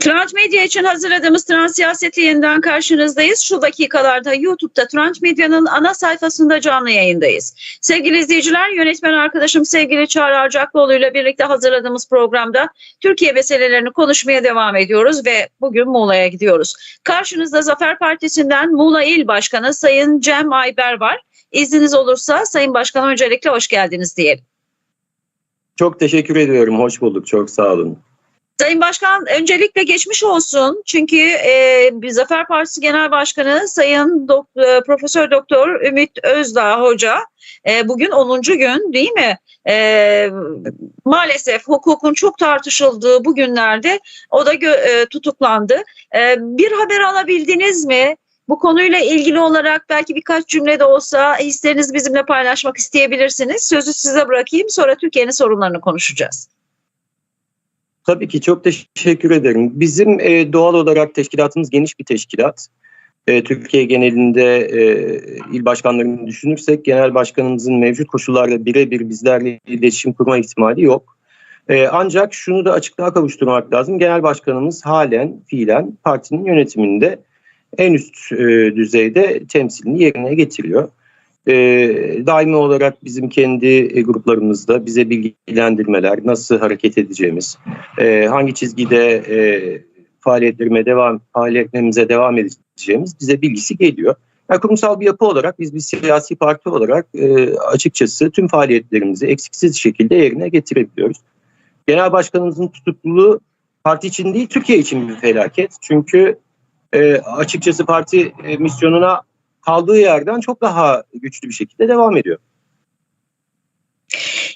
Trans Medya için hazırladığımız Trans Siyaset'le yeniden karşınızdayız. Şu dakikalarda YouTube'da Trans Medya'nın ana sayfasında canlı yayındayız. Sevgili izleyiciler, yönetmen arkadaşım sevgili Çağrı Arcaklıoğlu ile birlikte hazırladığımız programda Türkiye meselelerini konuşmaya devam ediyoruz ve bugün Muğla'ya gidiyoruz. Karşınızda Zafer Partisi'nden Muğla İl Başkanı Sayın Cem Ayber var. İzniniz olursa Sayın Başkan öncelikle hoş geldiniz diyelim. Çok teşekkür ediyorum. Hoş bulduk. Çok sağ olun. Sayın Başkan öncelikle geçmiş olsun. Çünkü e, Zafer Partisi Genel Başkanı Sayın Dok- e, Profesör Doktor Ümit Özdağ Hoca e, bugün 10. gün değil mi? E, maalesef hukukun çok tartışıldığı bu günlerde o da e, tutuklandı. E, bir haber alabildiniz mi? Bu konuyla ilgili olarak belki birkaç cümle de olsa hislerinizi bizimle paylaşmak isteyebilirsiniz. Sözü size bırakayım sonra Türkiye'nin sorunlarını konuşacağız. Tabii ki çok teşekkür ederim. Bizim e, doğal olarak teşkilatımız geniş bir teşkilat. E, Türkiye genelinde e, il başkanlarını düşünürsek genel başkanımızın mevcut koşullarda birebir bizlerle iletişim kurma ihtimali yok. E, ancak şunu da açıklığa kavuşturmak lazım. Genel başkanımız halen fiilen partinin yönetiminde en üst e, düzeyde temsilini yerine getiriyor. E, daimi olarak bizim kendi e, gruplarımızda bize bilgilendirmeler, nasıl hareket edeceğimiz, e, hangi çizgide e, faaliyetlerime devam, faaliyetlerimize devam edeceğimiz bize bilgisi geliyor. Yani kurumsal bir yapı olarak biz bir siyasi parti olarak açıkçası tüm faaliyetlerimizi eksiksiz şekilde yerine getirebiliyoruz. Genel başkanımızın tutukluluğu parti için değil Türkiye için bir felaket. Çünkü açıkçası parti misyonuna kaldığı yerden çok daha güçlü bir şekilde devam ediyor.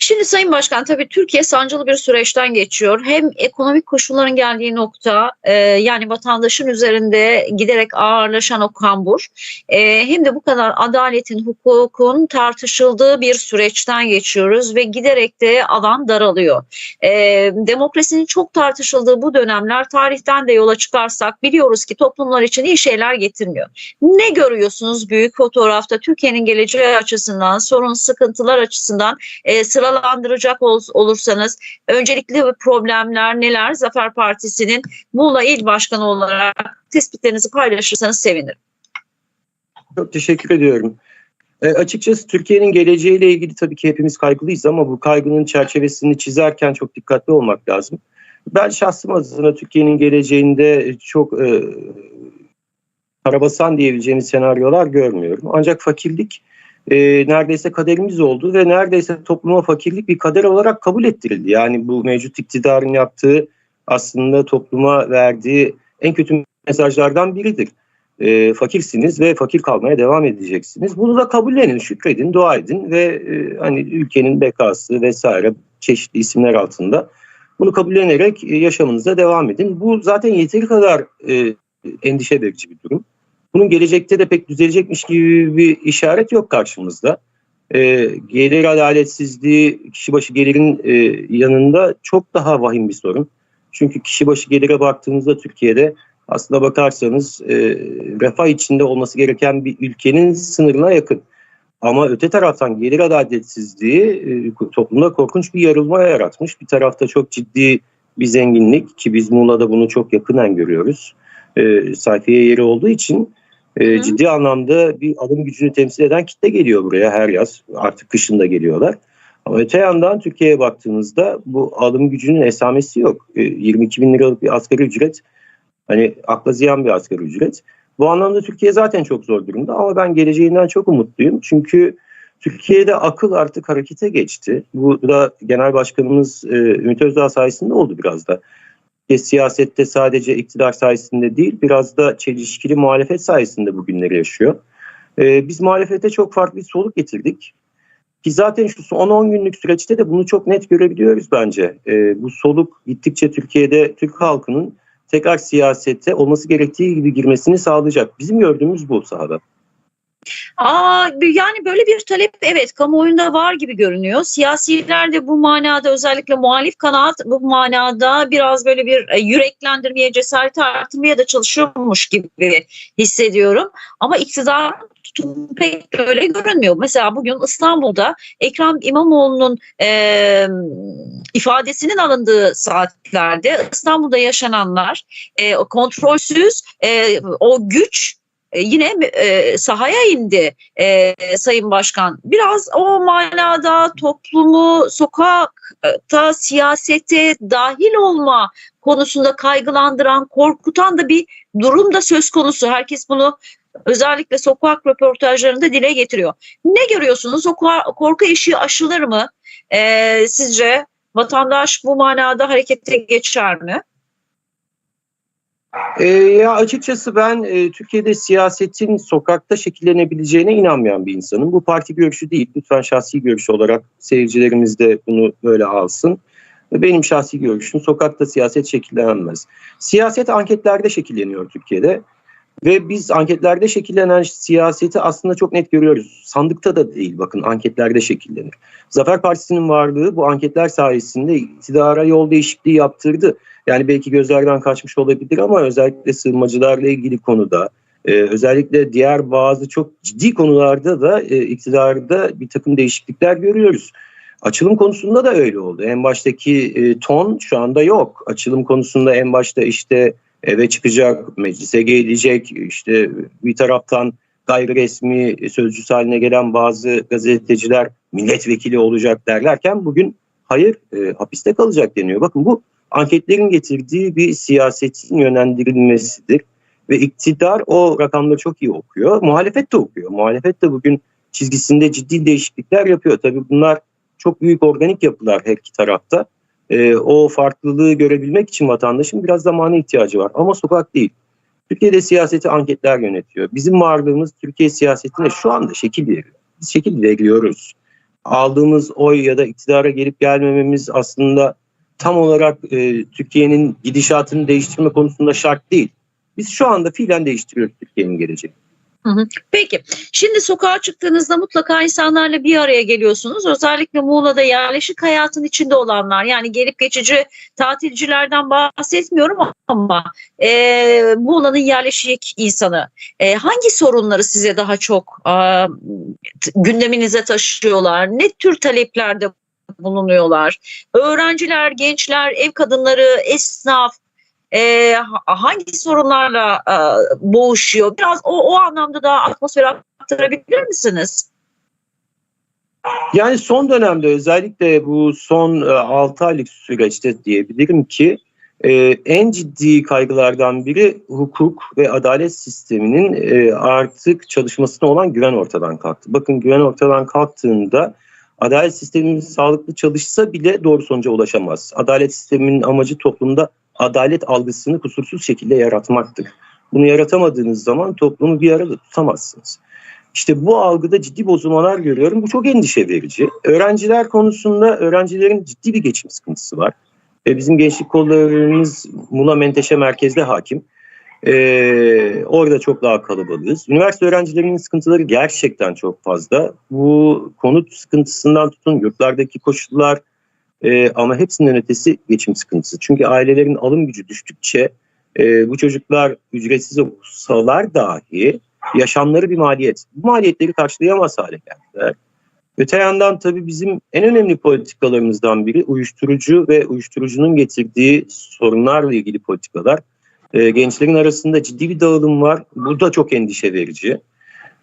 Şimdi Sayın Başkan tabii Türkiye sancılı bir süreçten geçiyor. Hem ekonomik koşulların geldiği nokta e, yani vatandaşın üzerinde giderek ağırlaşan o kambur e, hem de bu kadar adaletin, hukukun tartışıldığı bir süreçten geçiyoruz ve giderek de alan daralıyor. E, demokrasinin çok tartışıldığı bu dönemler tarihten de yola çıkarsak biliyoruz ki toplumlar için iyi şeyler getirmiyor. Ne görüyorsunuz büyük fotoğrafta Türkiye'nin geleceği açısından, sorun sıkıntılar açısından e, sıralandıracak ol, olursanız öncelikli problemler neler? Zafer Partisi'nin Muğla İl Başkanı olarak tespitlerinizi paylaşırsanız sevinirim. Çok teşekkür ediyorum. E, açıkçası Türkiye'nin geleceğiyle ilgili tabii ki hepimiz kaygılıyız ama bu kaygının çerçevesini çizerken çok dikkatli olmak lazım. Ben şahsım adına Türkiye'nin geleceğinde çok e, karabasan diyebileceğimiz senaryolar görmüyorum. Ancak fakirlik e, neredeyse kaderimiz oldu ve neredeyse topluma fakirlik bir kader olarak kabul ettirildi. Yani bu mevcut iktidarın yaptığı aslında topluma verdiği en kötü mesajlardan biridir. E, fakirsiniz ve fakir kalmaya devam edeceksiniz. Bunu da kabullenin, şükredin, dua edin ve e, hani ülkenin bekası vesaire çeşitli isimler altında bunu kabullenerek e, yaşamınıza devam edin. Bu zaten yeteri kadar e, endişe verici bir durum. Bunun gelecekte de pek düzelecekmiş gibi bir işaret yok karşımızda. E, gelir adaletsizliği kişi başı gelirin e, yanında çok daha vahim bir sorun. Çünkü kişi başı gelire baktığımızda Türkiye'de aslına bakarsanız e, refah içinde olması gereken bir ülkenin sınırına yakın. Ama öte taraftan gelir adaletsizliği e, toplumda korkunç bir yarılma yaratmış. Bir tarafta çok ciddi bir zenginlik ki biz Muğla'da bunu çok yakından görüyoruz. E, sayfiye yeri olduğu için e, ciddi anlamda bir alım gücünü temsil eden kitle geliyor buraya her yaz. Artık kışında geliyorlar. Ama öte yandan Türkiye'ye baktığınızda bu alım gücünün esamesi yok. E, 22 bin liralık bir asgari ücret hani akla ziyan bir asgari ücret. Bu anlamda Türkiye zaten çok zor durumda ama ben geleceğinden çok umutluyum. Çünkü Türkiye'de akıl artık harekete geçti. Bu da Genel Başkanımız e, Ümit Özdağ sayesinde oldu biraz da. Ve siyasette sadece iktidar sayesinde değil biraz da çelişkili muhalefet sayesinde bugünleri yaşıyor. E, biz muhalefete çok farklı bir soluk getirdik. Ki zaten şu son 10 günlük süreçte de bunu çok net görebiliyoruz bence. E, bu soluk gittikçe Türkiye'de Türk halkının tekrar siyasete olması gerektiği gibi girmesini sağlayacak. Bizim gördüğümüz bu sahada. Aa, yani böyle bir talep evet kamuoyunda var gibi görünüyor. Siyasiler de bu manada özellikle muhalif kanaat bu manada biraz böyle bir e, yüreklendirmeye, cesareti artırmaya da çalışıyormuş gibi hissediyorum. Ama iktidar tutum pek öyle görünmüyor. Mesela bugün İstanbul'da Ekrem İmamoğlu'nun e, ifadesinin alındığı saatlerde İstanbul'da yaşananlar e, kontrolsüz e, o güç yine e, sahaya indi e, Sayın Başkan. Biraz o manada toplumu sokakta siyasete dahil olma konusunda kaygılandıran, korkutan da bir durum da söz konusu. Herkes bunu özellikle sokak röportajlarında dile getiriyor. Ne görüyorsunuz? O korku eşiği aşılır mı? E, sizce vatandaş bu manada harekete geçer mi? E, ya açıkçası ben e, Türkiye'de siyasetin sokakta şekillenebileceğine inanmayan bir insanım. Bu parti görüşü değil. Lütfen şahsi görüş olarak seyircilerimiz de bunu böyle alsın. Benim şahsi görüşüm sokakta siyaset şekillenemez. Siyaset anketlerde şekilleniyor Türkiye'de. Ve biz anketlerde şekillenen siyaseti aslında çok net görüyoruz. Sandıkta da değil bakın anketlerde şekillenir. Zafer Partisi'nin varlığı bu anketler sayesinde iktidara yol değişikliği yaptırdı. Yani belki gözlerden kaçmış olabilir ama özellikle sığınmacılarla ilgili konuda e, özellikle diğer bazı çok ciddi konularda da e, iktidarda bir takım değişiklikler görüyoruz. Açılım konusunda da öyle oldu. En baştaki e, ton şu anda yok. Açılım konusunda en başta işte eve çıkacak, meclise gelecek, işte bir taraftan gayri resmi sözcüsü haline gelen bazı gazeteciler milletvekili olacak derlerken bugün hayır e, hapiste kalacak deniyor. Bakın bu anketlerin getirdiği bir siyasetin yönlendirilmesidir. Ve iktidar o rakamları çok iyi okuyor. Muhalefet de okuyor. Muhalefet de bugün çizgisinde ciddi değişiklikler yapıyor. Tabii bunlar çok büyük organik yapılar her iki tarafta. Ee, o farklılığı görebilmek için vatandaşın biraz zamana ihtiyacı var. Ama sokak değil. Türkiye'de siyaseti anketler yönetiyor. Bizim varlığımız Türkiye siyasetine şu anda şekil veriyor. Biz şekil veriyoruz. Aldığımız oy ya da iktidara gelip gelmememiz aslında tam olarak e, Türkiye'nin gidişatını değiştirme konusunda şart değil. Biz şu anda fiilen değiştiriyoruz Türkiye'nin geleceğini. Peki. Şimdi sokağa çıktığınızda mutlaka insanlarla bir araya geliyorsunuz. Özellikle Muğla'da yerleşik hayatın içinde olanlar yani gelip geçici tatilcilerden bahsetmiyorum ama e, Muğla'nın yerleşik insanı e, hangi sorunları size daha çok e, gündeminize taşıyorlar? Ne tür taleplerde bulunuyorlar? Öğrenciler, gençler, ev kadınları, esnaf e, hangi sorunlarla e, boğuşuyor? Biraz o, o anlamda da atmosferi aktarabilir misiniz? Yani son dönemde özellikle bu son e, 6 aylık süreçte diyebilirim ki e, en ciddi kaygılardan biri hukuk ve adalet sisteminin e, artık çalışmasına olan güven ortadan kalktı. Bakın güven ortadan kalktığında adalet sistemimiz sağlıklı çalışsa bile doğru sonuca ulaşamaz. Adalet sisteminin amacı toplumda adalet algısını kusursuz şekilde yaratmaktır. Bunu yaratamadığınız zaman toplumu bir arada tutamazsınız. İşte bu algıda ciddi bozulmalar görüyorum. Bu çok endişe verici. Öğrenciler konusunda öğrencilerin ciddi bir geçim sıkıntısı var. E, bizim gençlik kollarımız Mula Menteşe merkezde hakim. Ee, orada çok daha kalabalığız. Üniversite öğrencilerinin sıkıntıları gerçekten çok fazla. Bu konut sıkıntısından tutun yurtlardaki koşullar e, ama hepsinden ötesi geçim sıkıntısı. Çünkü ailelerin alım gücü düştükçe e, bu çocuklar ücretsiz okusalar dahi yaşamları bir maliyet. Bu maliyetleri karşılayamaz hale geldiler. Öte yandan tabii bizim en önemli politikalarımızdan biri uyuşturucu ve uyuşturucunun getirdiği sorunlarla ilgili politikalar. E, gençlerin arasında ciddi bir dağılım var. Bu da çok endişe verici.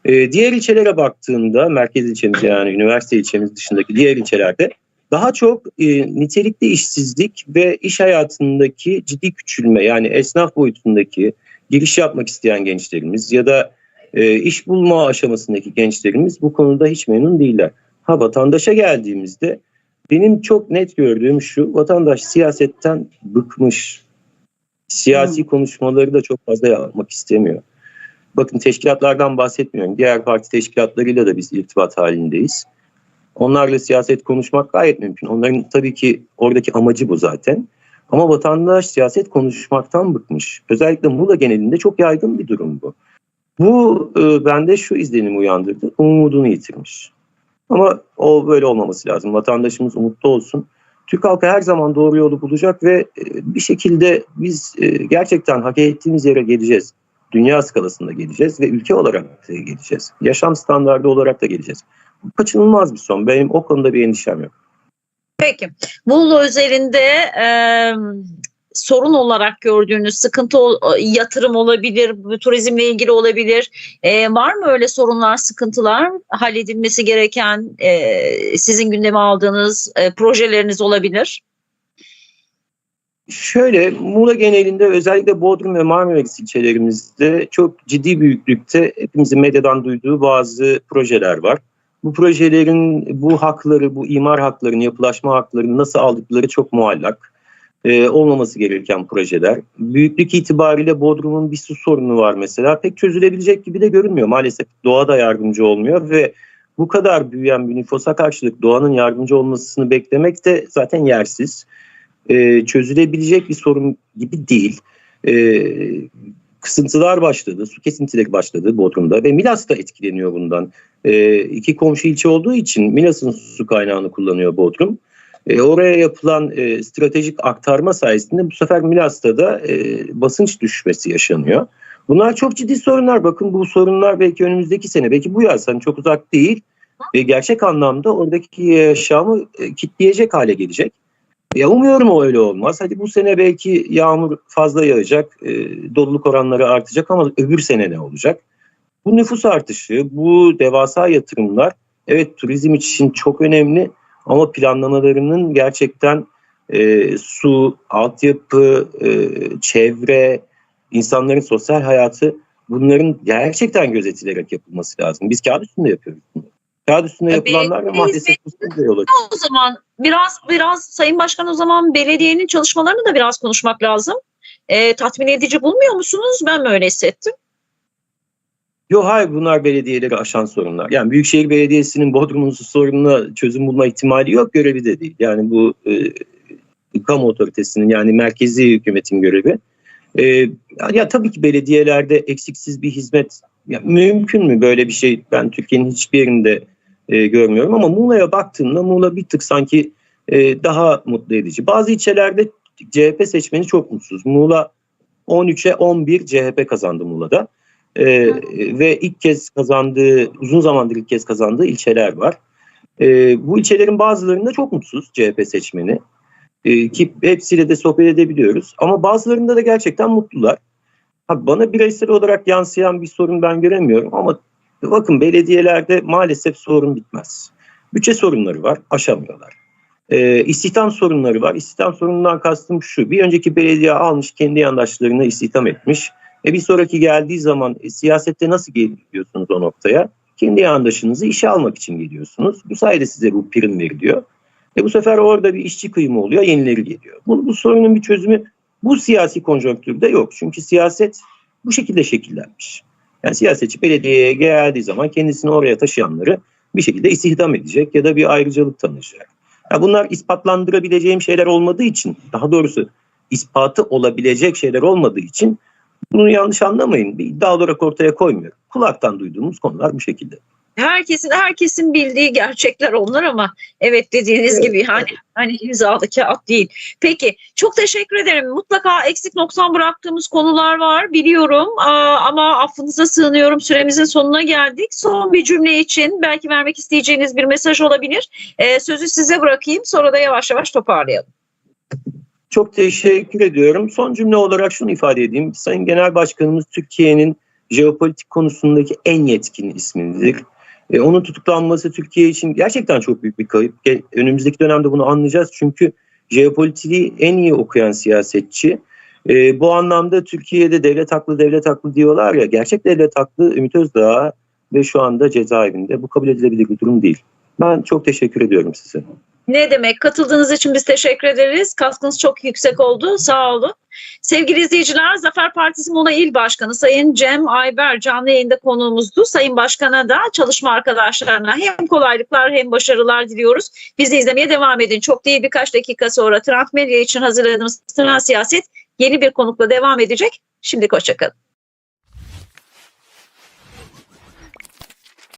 E, diğer ilçelere baktığında merkez ilçemiz yani üniversite ilçemiz dışındaki diğer ilçelerde daha çok e, nitelikli işsizlik ve iş hayatındaki ciddi küçülme yani esnaf boyutundaki giriş yapmak isteyen gençlerimiz ya da e, iş bulma aşamasındaki gençlerimiz bu konuda hiç memnun değiller. Ha vatandaşa geldiğimizde benim çok net gördüğüm şu vatandaş siyasetten bıkmış. Siyasi hmm. konuşmaları da çok fazla yapmak istemiyor. Bakın teşkilatlardan bahsetmiyorum. Diğer parti teşkilatlarıyla da biz irtibat halindeyiz. Onlarla siyaset konuşmak gayet mümkün. Onların tabii ki oradaki amacı bu zaten. Ama vatandaş siyaset konuşmaktan bıkmış. Özellikle Muğla genelinde çok yaygın bir durum bu. Bu e, bende şu izlenimi uyandırdı. Umudunu yitirmiş. Ama o böyle olmaması lazım. Vatandaşımız umutlu olsun. Türk halkı her zaman doğru yolu bulacak ve e, bir şekilde biz e, gerçekten hak ettiğimiz yere geleceğiz. Dünya skalasında geleceğiz ve ülke olarak da geleceğiz. Yaşam standardı olarak da geleceğiz. Bu kaçınılmaz bir son. Benim o konuda bir endişem yok. Peki. Muğla üzerinde e, sorun olarak gördüğünüz sıkıntı ol- yatırım olabilir, turizmle ilgili olabilir. E, var mı öyle sorunlar, sıkıntılar halledilmesi gereken e, sizin gündeme aldığınız e, projeleriniz olabilir? Şöyle Muğla genelinde özellikle Bodrum ve Marmaris ilçelerimizde çok ciddi büyüklükte hepimizin medyadan duyduğu bazı projeler var. Bu projelerin bu hakları, bu imar haklarını, yapılaşma haklarını nasıl aldıkları çok muallak. Ee, olmaması gereken projeler. Büyüklük itibariyle Bodrum'un bir su sorunu var mesela. Pek çözülebilecek gibi de görünmüyor. Maalesef doğa da yardımcı olmuyor ve bu kadar büyüyen bir nüfusa karşılık doğanın yardımcı olmasını beklemek de zaten yersiz e, çözülebilecek bir sorun gibi değil. E, kısıntılar başladı, su kesintileri başladı Bodrum'da ve Milas da etkileniyor bundan. E, iki komşu ilçe olduğu için Milas'ın su kaynağını kullanıyor Bodrum. E, oraya yapılan e, stratejik aktarma sayesinde bu sefer Milas'ta da basınç düşmesi yaşanıyor. Bunlar çok ciddi sorunlar. Bakın bu sorunlar belki önümüzdeki sene, belki bu yaz hani çok uzak değil. Ve gerçek anlamda oradaki yaşamı kitleyecek hale gelecek. Ya umuyorum o öyle olmaz. Hadi bu sene belki yağmur fazla yağacak, e, doluluk oranları artacak ama öbür sene ne olacak? Bu nüfus artışı, bu devasa yatırımlar evet turizm için çok önemli ama planlamalarının gerçekten e, su, altyapı, e, çevre, insanların sosyal hayatı bunların gerçekten gözetilerek yapılması lazım. Biz kağıt üstünde yapıyoruz bunu. Kağıt üstünde yapılanlar ve maalesef bu yol açıyor. O zaman biraz biraz Sayın Başkan o zaman belediyenin çalışmalarını da biraz konuşmak lazım. E, tatmin edici bulmuyor musunuz? Ben mi öyle hissettim? Yok hayır bunlar belediyeleri aşan sorunlar. Yani Büyükşehir Belediyesi'nin Bodrum'un su sorununa çözüm bulma ihtimali yok görevi de değil. Yani bu e, kamu otoritesinin yani merkezi hükümetin görevi. E, ya, ya tabii ki belediyelerde eksiksiz bir hizmet ya, mümkün mü böyle bir şey ben Türkiye'nin hiçbir yerinde e, görmüyorum ama Muğla'ya baktığımda Muğla bir tık sanki e, daha mutlu edici. Bazı ilçelerde CHP seçmeni çok mutsuz. Muğla 13'e 11 CHP kazandı Muğla'da. Ee, ve ilk kez kazandığı, uzun zamandır ilk kez kazandığı ilçeler var. Ee, bu ilçelerin bazılarında çok mutsuz CHP seçmeni. Ee, ki hepsiyle de sohbet edebiliyoruz. Ama bazılarında da gerçekten mutlular. Ha, bana bireysel olarak yansıyan bir sorun ben göremiyorum ama bakın belediyelerde maalesef sorun bitmez. Bütçe sorunları var, aşamıyorlar. Ee, istihdam sorunları var. İstihdam sorunundan kastım şu. Bir önceki belediye almış kendi yandaşlarını istihdam etmiş. E bir sonraki geldiği zaman e, siyasette nasıl geliyorsunuz o noktaya? Kendi yandaşınızı işe almak için geliyorsunuz. Bu sayede size bu prim veriliyor. E bu sefer orada bir işçi kıyımı oluyor, yenileri geliyor. Bu, bu sorunun bir çözümü bu siyasi konjonktürde yok. Çünkü siyaset bu şekilde şekillenmiş. Yani siyasetçi belediyeye geldiği zaman kendisini oraya taşıyanları bir şekilde istihdam edecek ya da bir ayrıcalık tanıyacak. Ya bunlar ispatlandırabileceğim şeyler olmadığı için, daha doğrusu ispatı olabilecek şeyler olmadığı için bunu yanlış anlamayın. Bir iddia olarak ortaya koymuyorum. Kulaktan duyduğumuz konular bu şekilde. Herkesin herkesin bildiği gerçekler onlar ama evet dediğiniz Evet, gibi hani hani imzalı kağıt değil. Peki çok teşekkür ederim. Mutlaka eksik noksan bıraktığımız konular var biliyorum Aa, ama affınıza sığınıyorum. Süremizin sonuna geldik. Son bir cümle için belki vermek isteyeceğiniz bir mesaj olabilir. Ee, sözü size bırakayım sonra da yavaş yavaş toparlayalım. Çok teşekkür ediyorum. Son cümle olarak şunu ifade edeyim. Sayın Genel Başkanımız Türkiye'nin jeopolitik konusundaki en yetkin ismidir. E, onun tutuklanması Türkiye için gerçekten çok büyük bir kayıp. Önümüzdeki dönemde bunu anlayacağız. Çünkü jeopolitiği en iyi okuyan siyasetçi. E, bu anlamda Türkiye'de devlet haklı devlet haklı diyorlar ya. Gerçek devlet haklı Ümit Özdağ ve şu anda cezaevinde. Bu kabul edilebilir bir durum değil. Ben çok teşekkür ediyorum size. Ne demek? Katıldığınız için biz teşekkür ederiz. Katkınız çok yüksek oldu. Sağ olun. Sevgili izleyiciler, Zafer Partisi Muğla İl Başkanı Sayın Cem Ayber canlı yayında konuğumuzdu. Sayın Başkan'a da çalışma arkadaşlarına hem kolaylıklar hem başarılar diliyoruz. Bizi izlemeye devam edin. Çok değil birkaç dakika sonra Trend Medya için hazırladığımız Trend Siyaset yeni bir konukla devam edecek. Şimdi hoşçakalın.